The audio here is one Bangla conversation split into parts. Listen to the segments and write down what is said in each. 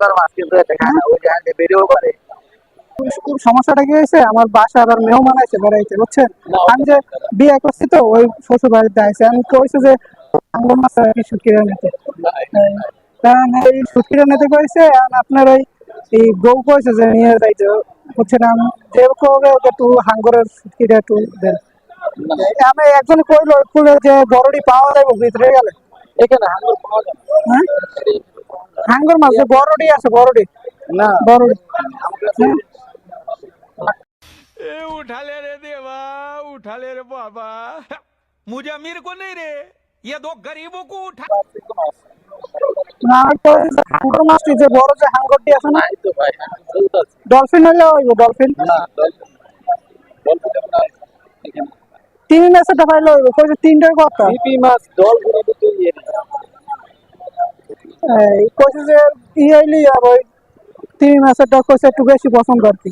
আপনার মাছ কিন্তু এতে খায় না ওই বেরিয়েও পারে। সমস্যাটা কি হয়েছে? আমার বাসার আর মেহমান আছে বেড়াইতে বুঝছেন? আমি যে বিয়ে করছি তো ওই শ্বশুর বাড়িতে আছে আমি কইছে যে আঙ্গুর মাছ কি শুকিয়ে নিতে। কারণ এই শুকিয়ে নিতে কইছে আর আপনার ওই এই বউ কইছে যে নিয়ে যাইতে। বুঝছেন আমি যে করবে ওকে একটু হাঙ্গরের শুকিয়ে একটু দেন। আমি একজন কইলো খুলে যে বড়ডি পাওয়া যাবে ভিতরে গেলে। এখানে হাঙ্গর পাওয়া যায় হ্যাঁ? হাঙ্গর মাছ যে বড়ডি আছে বড়ডি না বড়ডি হ্যাঁ? ए उठा ले रे देवा उठा ले रे बाबा मुझे अमीर को नहीं रे ये दो गरीबों को उठा না আমি কইছি যে হাঙ্গর মাছটি যে বড় যে হাঙ্গরটি আছে না নাই তো ভাই হাঙ্গর চলতেছে ডলফিন হলে ওই ডলফিন না ডলফিন ডলফিন না এখানে তিন ম্যাচটা পাইলে ওই কইছে তিনটার কথা পিপি মাছ ডলফিন এটা তো ইয়ে না এই কইছে যে ই হইলি আর ওই তিন ম্যাচটা কইছে একটু বেশি পছন্দ আর কি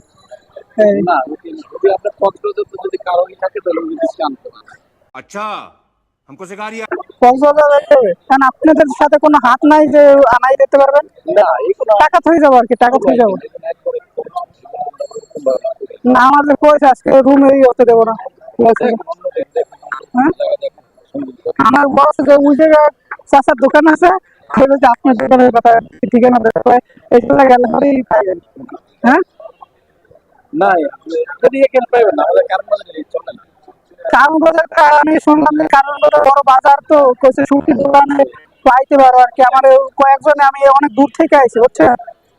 এই না ওকে না। যদি আপনার কক্সবাজার তো যদি কারোরই থাকে তাহলে উনি বেশি আনতে পারেন अच्छा हमको सिखा रिया কক্সবাজার যাইতে হবে কারণ আপনাদের সাথে কোনো হাত নাই যে আনাই দিতে পারবেন না এগুলো টাকা থই যাবো আর কি টাকা থই যাবো না আমাদের কইছে আজকে রুমে হতে দেবো না বলছে, হ্যাঁ? আমার বড় যে ওই জায়গায় চাচার দোকান আছে যে আপনার দোকানের কথা ঠিকানা দেবে কয়, এই জন্য গেলে পরেই পাইবেন হ্যাঁ? না যদি এখানে পাইবেন না? আমাদের কারণ চলে না। কারণ বাজারটা আমি শুনলাম যে কারণ বড় বাজার তো কইছে সুখী দোকানে পাইতে পারো আর কি। আমার কয়েকজনে আমি অনেক দূর থেকে আইছি বুঝছেন?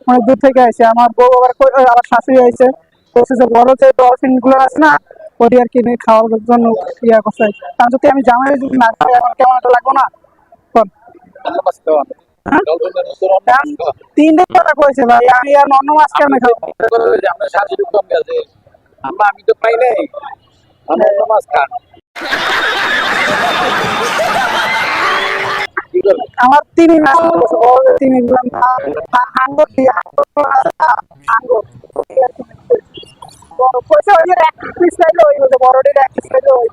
অনেক দূর থেকে আইছি। আমার বউ আবার আমার শাশুড়ি আইছে। কইছে যে বড় যে ডলফিনগুলো আছে না ওটি আর কিনে খাওয়ার জন্য ইয়া করছে। কারণ যদি আমি জামাই যদি না খাই আমার কেমন একটা লাগবো না? তিনটে কথা কইছে ভাই আমি আর অন্য মাছ কেমন খাব আমরা শাশুড়ি কম গেছে আমরা আমি তো পাই নাই আমরা অন্য মাছ আমার তিনি পয়সা যে এক পিস চাইলে ওই বলতে বড়টির এক পিস ওই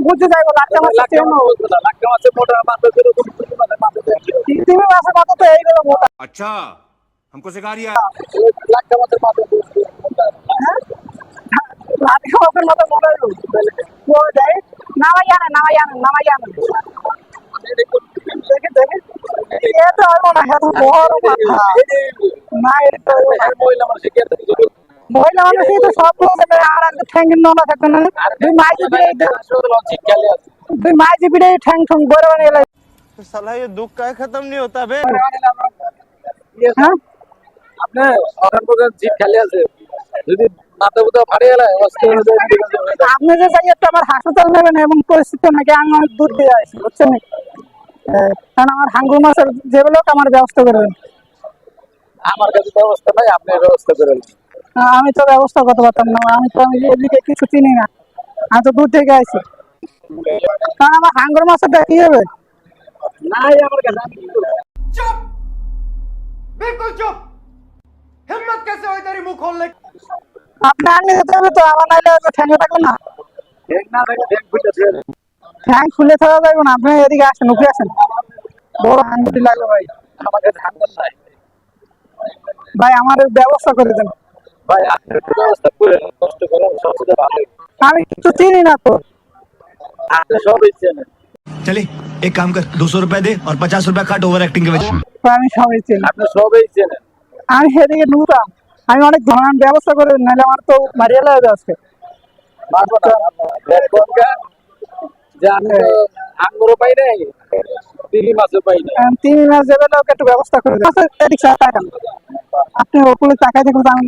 মাছ নিলে তো বুঝে যাইবো লাটকা মাছ লাক্ষা মাছ বলবো না লাক্ষা মাছের মোটা মাছ যেরকম ছোট মাছের মাছ তিমি মাছের কত তো এইগুলো মোটা अच्छा हमको सिखा रिया লাক্ষা মাছের মাছ হ্যাঁ লাটকা মাছের মতো মোটা ওই দেয় নামাই আনে নামাই আনে নামাই আনে দেখে দেখে এ তো হইবো না এত বড় মাথা না এটা হইবো না। মহিলা মানুষ কি এত কিছু বলবে? মহিলা মানুষই তো সব লোক আর আর ঠ্যাঙ্গের নলা থাকবে না দুই মাই জিপিড়ে আসলে শিক্ষালে আছে দুই মাই জিপিড়ে ঠ্যাং ঠুং বড় বানিয়ে লাই साला ये दुख का खत्म नहीं होता बे হ্যাঁ আপনি অখান প্রকার জিপ খালি আছে যদি মাথা বুথা ফাড়ে গেলে অস্থির হয়ে যায়, এদিকে হয়ে যায়। আপনি যে যাই একটা আমার হাসপাতাল নেবেন এবং পরিস্থিতি নাকি আমি অনেক দূর দিয়ে আসি বুঝছেন নি? এই, কারণ আমার হাঙ্গুর মাছের যেগুলো আমার ব্যবস্থা করে দেন। আমার কাছে ব্যবস্থা নাই আপনি ব্যবস্থা করে দিন। আহ, আমি তো ব্যবস্থা করতে পারতাম না আমি তো এদিকে কিছু চিনি না। আমি তো দূর থেকে আসি কারণ আমার হাঙ্গর মাছের কি হবে? নাই আমার কাছে। বিলকুল চুপ! হিম্মত কেসে হই মুখ হবে তো আমার নাইলে থাকবে না। ঠ্যাং খুলে থাকা যাবে না আপনি এদিকে আসেন উঠে আসেন। বড় হাঙ্গুটি ভাই। আমাদের হাঙ্গর নাই। ভাই আমার ব্যবস্থা করে দেন। ভাই ব্যবস্থা করে কষ্ট করেন সবচেয়ে ভালো। আমি কিছু চিনি না তো। আপনি সবই চেনেন। চলে এক কাম কর দুশো রুপিয়া দে আর পঞ্চাশ রুপিয়া কাট ওভার অ্যাক্টিং কে আমি সবাই চিনি। আপনি সবাই চেনেন। আমি সেদিকে নুতাম আমি অনেক ধরান ব্যবস্থা করে নাহলে আমার তো মারিয়ে লাগবে আজকে মাছ ব্যবস্থা করে আচ্ছা, আপনি ওপরে তাকাই দেখুন আমি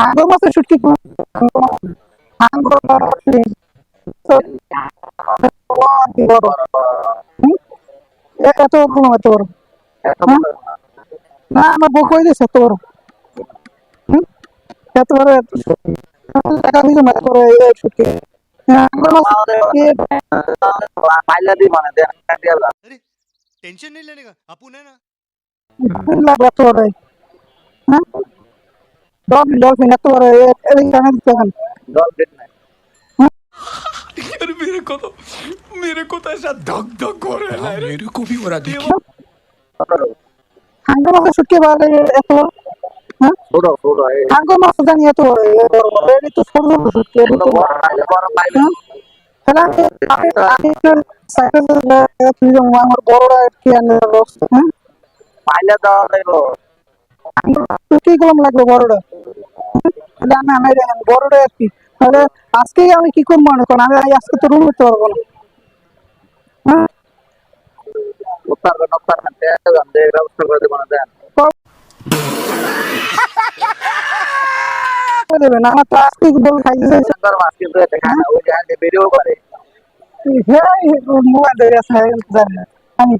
দিয়ে এলাম। হাঙ্গুর মাছের শুটকি হাঙ্গুর কি বড় হুম? এ- এত বড় না, এত বড় হ্যাঁ? না আমার বউ কই দিয়েছে এত বড় হুম? এত বড় এত টাকা দিয়েছে না এত বড় এই এই শুটকি হ্যাঁ, আঙ্গুর মাছ এ- अरे टेंशन नहीं लेने का अपुन है ना ডলফিন ডলফিন এত বড় এ- এই টাকা দিতে এখন यार मेरे को तो मेरे को तो ऐसा धक धक हो रहा है मेरे को भी हो रहा देखिए আঙ্গুর মাছের শুটকি বড় এত বড় হ্যাঁ আঙ্গুর মাছ তো জানি এত বড় এ বড় বড়। এর তো ছোট ছোট শুটকি এর তো বড়। হ্যাঁ? তাহলে আমি- আমি- আমি একটু সাইকেল তুই যেমন আমার বড়রা কি আনে রক্স হ্যাঁ কি কলম লাগবে বড়টা আমি আমি দেখেন বড়টা আর কি তাহলে আজকেই আমি কি করব মনে করেন আমি আজকে তো রুম করতে পারব না। হ্যাঁ? করে মোবাইল ধরে আছে জানি না। আমি